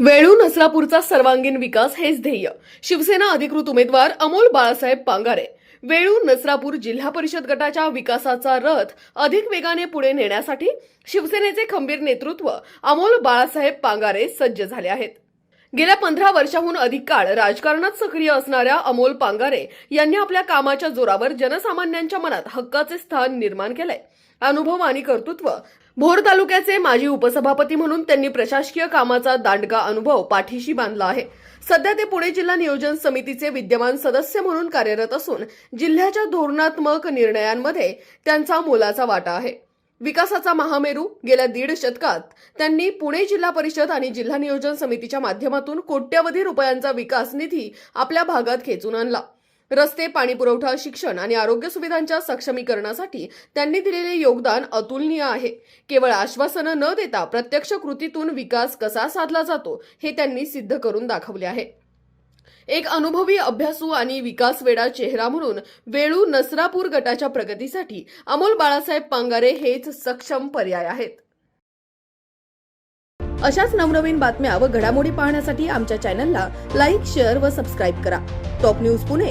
वेळू नसरापूरचा सर्वांगीण विकास हेच ध्येय. शिवसेना अधिकृत उमेदवार अमोल बाळासाहेब पांगारे. वेळू नसरापूर जिल्हा परिषद गटाच्या विकासाचा रथ अधिक वेगाने पुढे नेण्यासाठी शिवसेनेचे खंबीर नेतृत्व अमोल बाळासाहेब पांगारे सज्ज झाले आहेत. गेल्या पंधरा वर्षाहून अधिक काळ राजकारणात सक्रिय असणाऱ्या अमोल पांगारे यांनी आपल्या कामाच्या जोरावर जनसामान्यांच्या मनात हक्काचे स्थान निर्माण केलंय. अनुभव आणि कर्तृत्व भोर तालुक्याचे माजी उपसभापती म्हणून त्यांनी प्रशासकीय कामाचा दांडगा अनुभव पाठीशी बांधला आहे. सध्या ते पुणे जिल्हा नियोजन समितीचे विद्यमान सदस्य म्हणून कार्यरत असून जिल्ह्याच्या धोरणात्मक निर्णयांमध्ये त्यांचा मोलाचा वाटा आहे. विकासाचा महामेरू गेल्या दीड शतकात त्यांनी पुणे जिल्हा परिषद आणि जिल्हा नियोजन समितीच्या माध्यमातून कोट्यवधी रुपयांचा विकास निधी आपल्या भागात खेचून आणला. रस्ते पाणी पुरवठा शिक्षण आणि आरोग्य सुविधांच्या सक्षमीकरणासाठी त्यांनी दिलेले योगदान अतुलनीय आहे. केवळ आश्वासनं न देता प्रत्यक्ष कृतीतून विकास कसा साधला जातो हे त्यांनी सिद्ध करून दाखवले आहे. एक अनुभवी अभ्यासू आणि विकासवेडा चेहरा म्हणून वेळू नसरापूर गटाच्या प्रगतीसाठी अमोल बाळासाहेब पांगारे हेच सक्षम पर्याय आहेत. अशाच नवनवीन बातम्या व घडामोडी पाहण्यासाठी आमच्या चॅनलला लाईक शेअर व सबस्क्राईब करा. Top news Pune